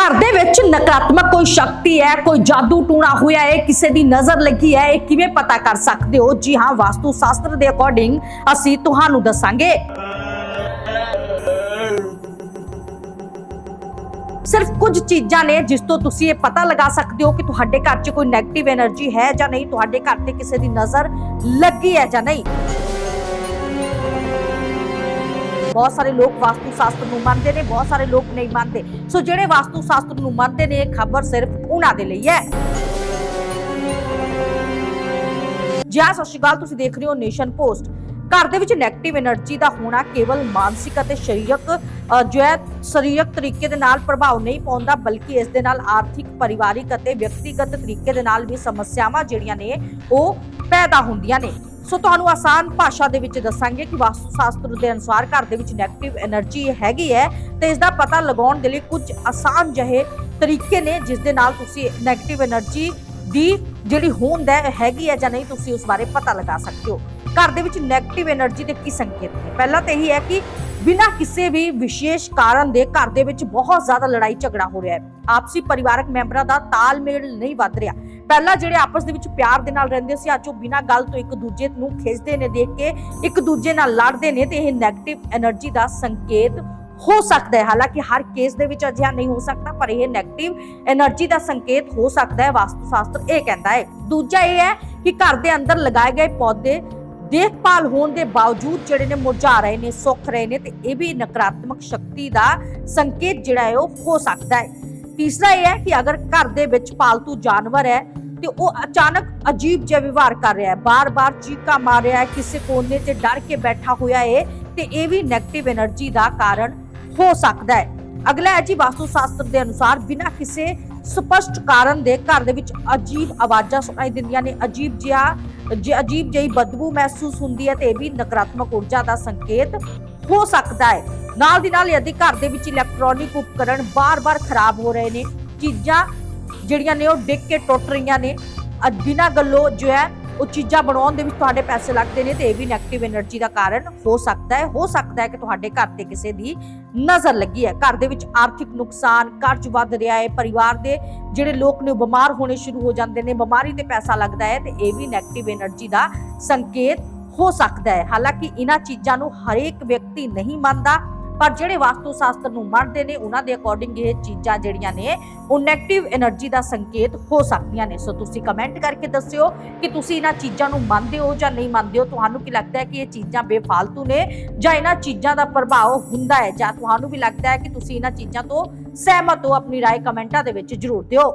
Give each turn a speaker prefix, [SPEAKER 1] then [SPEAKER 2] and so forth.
[SPEAKER 1] ਘਰ ਦੇ ਵਿੱਚ ਨਕਾਰਾਤਮਕ ਕੋਈ ਸ਼ਕਤੀ ਹੈ, ਕੋਈ ਜਾਦੂ ਟੂਣਾ ਹੋਇਆ ਹੈ, ਕਿਸੇ ਦੀ ਨਜ਼ਰ ਲੱਗੀ ਹੈ, ਇਹ ਕਿਵੇਂ ਪਤਾ ਕਰ ਸਕਦੇ ਹੋ? ਜੀ ਹਾਂ ਵਾਸਤੂ ਸ਼ਾਸਤਰ ਦੇ ਅਕੋਰਡਿੰਗ ਅਸੀਂ ਤੁਹਾਨੂੰ ਦੱਸਾਂਗੇ। ਸਿਰਫ ਕੁਝ ਚੀਜ਼ਾਂ ਨੇ ਜਿਸ ਤੋਂ ਤੁਸੀਂ ਇਹ ਪਤਾ ਲਗਾ ਸਕਦੇ ਹੋ ਕਿ ਤੁਹਾਡੇ ਘਰ 'ਚ ਕੋਈ ਨੈਗੇਟਿਵ એનર્ਜੀ ਹੈ ਜਾਂ ਨਹੀਂ, ਤੁਹਾਡੇ ਘਰ ਤੇ ਕਿਸੇ ਦੀ ਨਜ਼ਰ ਲੱਗੀ ਹੈ ਜਾਂ ਨਹੀਂ। ਬਹੁਤ ਸਾਰੇ ਲੋਕ ਵਾਸਤੂ ਸ਼ਾਸਤਰ ਨੂੰ ਮੰਨਦੇ ਨੇ, ਬਹੁਤ ਸਾਰੇ ਲੋਕ ਨਹੀਂ ਮੰਨਦੇ। ਸੋ ਜਿਹੜੇ ਵਾਸਤੂ ਸ਼ਾਸਤਰ ਨੂੰ ਮੰਨਦੇ ਨੇ, ਇਹ ਖਬਰ ਸਿਰਫ ਉਹਨਾਂ ਦੇ ਲਈ ਹੈ। ਜਿਆ ਸਤਿ ਸ਼੍ਰੀ ਤੁਸੀਂ ਦੇਖ ਰਹੇ ਹੋ ਨੇਸ਼ਨ ਪੋਸਟ। ਘਰ ਦੇ ਵਿੱਚ 네ਗੇਟਿਵ એનર્ਜੀ ਦਾ ਹੋਣਾ ਕੇਵਲ ਮਾਨਸਿਕ ਅਤੇ ਸਰੀਰਕ ਜੋ ਹੈ, ਸਰੀਰਕ ਤਰੀਕੇ ਦੇ ਨਾਲ ਪ੍ਰਭਾਵ ਨਹੀਂ ਪਾਉਂਦਾ, ਬਲਕਿ ਇਸ ਦੇ ਨਾਲ ਆਰਥਿਕ, ਪਰਿਵਾਰਿਕ ਅਤੇ ਵਿਅਕਤੀਗਤ ਤਰੀਕੇ ਦੇ ਨਾਲ ਵੀ ਸਮੱਸਿਆਵਾਂ ਜਿਹੜੀਆਂ ਨੇ, ਉਹ ਪੈਦਾ ਹੁੰਦੀਆਂ ਨੇ। ਸੋ ਤੁਹਾਨੂੰ ਆਸਾਨ ਭਾਸ਼ਾ ਦੇ ਵਿੱਚ ਦੱਸਾਂਗੇ ਕਿ ਵਾਸਤੂ ਸ਼ਾਸਤਰ ਦੇ ਅਨੁਸਾਰ ਘਰ ਦੇ ਵਿੱਚ ਨੈਗੇਟਿਵ એનર્ਜੀ ਹੈਗੀ ਹੈ ਤੇ ਇਸ ਦਾ ਪਤਾ ਲਗਾਉਣ ਦੇ ਲਈ ਕੁਝ ਆਸਾਨ ਜਿਹੇ ਤਰੀਕੇ ਨੇ ਜਿਸ ਦੇ ਨਾਲ ਤੁਸੀਂ ਨੈਗੇਟਿਵ એનર્ਜੀ ਦੀ ਜਿਹੜੀ ਹੋਂਦ ਹੈ ਹੈਗੀ ਹੈ ਜਾਂ ਨਹੀਂ, ਤੁਸੀਂ ਉਸ ਬਾਰੇ ਪਤਾ ਲਗਾ ਸਕਦੇ ਹੋ। ਘਰ ਦੇ ਵਿੱਚ ਨੈਗੇਟਿਵ એનર્ਜੀ ਦੇ ਕੀ ਸੰਕੇਤ ਨੇ? ਪਹਿਲਾ ਤੇ ਹੀ ਹੈ ਕਿ ਬਿਨਾਂ ਕਿਸੇ ਵੀ ਵਿਸ਼ੇਸ਼ ਕਾਰਨ ਦੇ ਘਰ ਦੇ ਵਿੱਚ ਬਹੁਤ ਜ਼ਿਆਦਾ ਲੜਾਈ ਝਗੜਾ ਹੋ ਰਿਹਾ ਹੈ। ਆਪਸੀ ਪਰਿਵਾਰਕ ਮੈਂਬਰਾਂ ਦਾ ਤਾਲਮੇਲ ਨਹੀਂ ਵੱਧ ਰਿਹਾ। ਪਹਿਲਾਂ ਜਿਹੜੇ ਆਪਸ ਦੇ ਵਿੱਚ ਪਿਆਰ ਦੇ ਨਾਲ ਰਹਿੰਦੇ ਸੀ, ਅੱਜ ਉਹ ਬਿਨਾਂ ਗੱਲ ਤੋਂ ਇੱਕ ਦੂਜੇ ਨੂੰ ਖਿੱਚਦੇ ਨੇ, ਦੇਖ ਕੇ ਇੱਕ ਦੂਜੇ ਨਾਲ ਲੜਦੇ ਨੇ, ਤੇ ਇਹ ਨੈਗੇਟਿਵ એનર્ਜੀ ਦਾ ਸੰਕੇਤ ਹੋ ਸਕਦਾ ਹੈ। ਹਾਲਾਂਕਿ ਹਰ ਕੇਸ ਦੇ ਵਿੱਚ ਅਜਿਹਾ ਨਹੀਂ ਹੋ ਸਕਦਾ, ਪਰ ਇਹ 네ਗੇਟਿਵ એનર્ਜੀ ਦਾ ਸੰਕੇਤ ਹੋ ਸਕਦਾ ਹੈ। ਵਾਸਤੂ ਸ਼ਾਸਤਰ ਇਹ ਕਹਿੰਦਾ ਹੈ। ਦੂਜਾ ਇਹ ਹੈ ਕਿ ਘਰ ਦੇ ਅੰਦਰ ਲਗਾਏ ਗਏ ਪੌਦੇ ਦੇਖਭਾਲ ਹੋਣ ਦੇ ਬਾਵਜੂਦ ਜਿਹੜੇ ਨੇ ਮੁਰਝਾ ਰਹੇ ਨੇ, ਸੁੱਖ ਰਹੇ ਨੇ, ਤੇ ਇਹ ਵੀ ਨਕਾਰਾਤਮਕ ਸ਼ਕਤੀ ਦਾ ਸੰਕੇਤ ਜਿਹੜਾ ਹੈ ਉਹ ਹੋ ਸਕਦਾ ਹੈ। ਤੀਸਰਾ ਇਹ ਹੈ ਕਿ ਅਗਰ ਘਰ ਦੇ ਵਿੱਚ ਪਾਲਤੂ ਜਾਨਵਰ ਹੈ, ਤੇ ਉਹ ਅਚਾਨਕ ਅਜੀਬ ਜਿਹਾ ਵਿਵਹਾਰ ਕਰ ਰਿਹਾ ਹੈ। ਬਾਰ-ਬਾਰ ਚੀਕਾਂ ਮਾਰ ਰਿਹਾ ਹੈ, ਕਿਸੇ ਕੋਨੇ ਤੇ ਡਰ ਕੇ ਬੈਠਾ ਹੋਇਆ ਹੈ ਤੇ ਇਹ ਵੀ 네ਗੇਟਿਵ એનર્ਜੀ ਦਾ ਕਾਰਨ ਹੋ ਸਕਦਾ ਹੈ। ਅਗਲਾ ਹੈ ਜੀ ਵਾਸਤੂ ਸ਼ਾਸਤਰ ਦੇ ਅਨੁਸਾਰ ਬਿਨਾਂ ਕਿਸੇ ਸਪਸ਼ਟ ਕਾਰਨ ਦੇ ਘਰ ਦੇ ਵਿੱਚ ਅਜੀਬ ਆਵਾਜ਼ਾਂ ਸੁਣਾਈ ਦਿੰਦੀਆਂ ਨੇ, ਅਜੀਬ ਜਿਹਾ ਅਜੀਬ ਜਿਹੀ ਬਦਬੂ ਮਹਿਸੂਸ ਹੁੰਦੀ ਹੈ ਤੇ ਇਹ ਵੀ ਨਕਾਰਾਤਮਕ ਊਰਜਾ ਦਾ ਸੰਕੇਤ ਹੋ ਸਕਦਾ ਹੈ। ਨਾਲ ਦੀ ਨਾਲ ਯਦਿ ਘਰ ਦੇ ਵਿੱਚ ਇਲੈਕਟ੍ਰੋਨਿਕ ਉਪਕਰਣ ਬਾਰ-ਬਾਰ ਖਰਾਬ ਹੋ ਰਹੇ ਨੇ। ਚੀਜ਼ਾਂ ਜਿਹੜੀਆਂ ਨੇ ਉਹ ਡਿੱਗ ਕੇ ਟੁੱਟ ਰਹੀਆਂ ਨੇ। ਬਿਨਾਂ ਗੱਲੋਂ ਜੋ ਹੈ ਉਹ ਚੀਜ਼ਾਂ ਬਣਾਉਣ ਦੇ ਵਿੱਚ ਤੁਹਾਡੇ ਪੈਸੇ ਲੱਗਦੇ ਨੇ ਤੇ ਇਹ ਵੀ 네ਗੇਟਿਵ એનર્ਜੀ ਦਾ ਕਾਰਨ ਹੋ ਸਕਦਾ ਹੈ। ਹੋ ਸਕਦਾ ਹੈ ਕਿ ਤੁਹਾਡੇ ਘਰ ਤੇ ਕਿਸੇ ਦੀ ਨਜ਼ਰ ਲੱਗੀ ਹੈ। ਘਰ ਦੇ ਵਿੱਚ ਆਰਥਿਕ ਨੁਕਸਾਨ, ਕਰਜ਼ ਵੱਧ ਰਿਹਾ ਹੈ, ਪਰਿਵਾਰ ਦੇ ਜਿਹੜੇ ਲੋਕ ਨੇ ਬਿਮਾਰ ਹੋਣੇ ਸ਼ੁਰੂ ਹੋ ਜਾਂਦੇ ਨੇ, ਬਿਮਾਰੀ ਤੇ ਪੈਸਾ ਲੱਗਦਾ ਹੈ ਤੇ ਇਹ ਵੀ ਨੈਗੇਟਿਵ એનર્ਜੀ ਦਾ ਸੰਕੇਤ ਹੋ ਸਕਦਾ ਹੈ। ਹਾਲਾਂਕਿ ਇਹਨਾਂ ਚੀਜ਼ਾਂ ਨੂੰ ਹਰੇਕ ਵਿਅਕਤੀ ਨਹੀਂ ਮੰਨਦਾ। ਪਰ ਜਿਹੜੇ ਵਾਸਤੂ ਸ਼ਾਸਤਰ ਨੂੰ ਮੰਨਦੇ ਨੇ, ਉਹਨਾਂ ਦੇ ਅਕੋਰਡਿੰਗ ਇਹ ਚੀਜ਼ਾਂ ਜਿਹੜੀਆਂ ਨੇ, ਉਹ 네ਗੇਟਿਵ એનર્ਜੀ ਦਾ ਸੰਕੇਤ ਹੋ ਸਕਦੀਆਂ ਨੇ। ਸੋ ਤੁਸੀਂ ਕਮੈਂਟ ਕਰਕੇ ਦੱਸਿਓ ਕਿ ਤੁਸੀਂ ਇਹਨਾਂ ਚੀਜ਼ਾਂ ਨੂੰ ਮੰਨਦੇ ਹੋ ਜਾਂ ਨਹੀਂ ਮੰਨਦੇ ਹੋ। ਤੁਹਾਨੂੰ ਕੀ ਲੱਗਦਾ ਹੈ ਕਿ ਇਹ ਚੀਜ਼ਾਂ ਬੇਫਾਲਤੂ ਨੇ ਜਾਂ ਇਹਨਾਂ ਚੀਜ਼ਾਂ ਦਾ ਪ੍ਰਭਾਵ ਹੁੰਦਾ ਹੈ? ਜਾਂ ਤੁਹਾਨੂੰ ਵੀ ਲੱਗਦਾ ਹੈ ਕਿ ਤੁਸੀਂ ਇਹਨਾਂ ਚੀਜ਼ਾਂ ਤੋਂ ਸਹਿਮਤ ਹੋ? ਆਪਣੀ ਰਾਏ ਕਮੈਂਟਾਂ ਦੇ ਵਿੱਚ ਜ਼ਰੂਰ ਦਿਓ।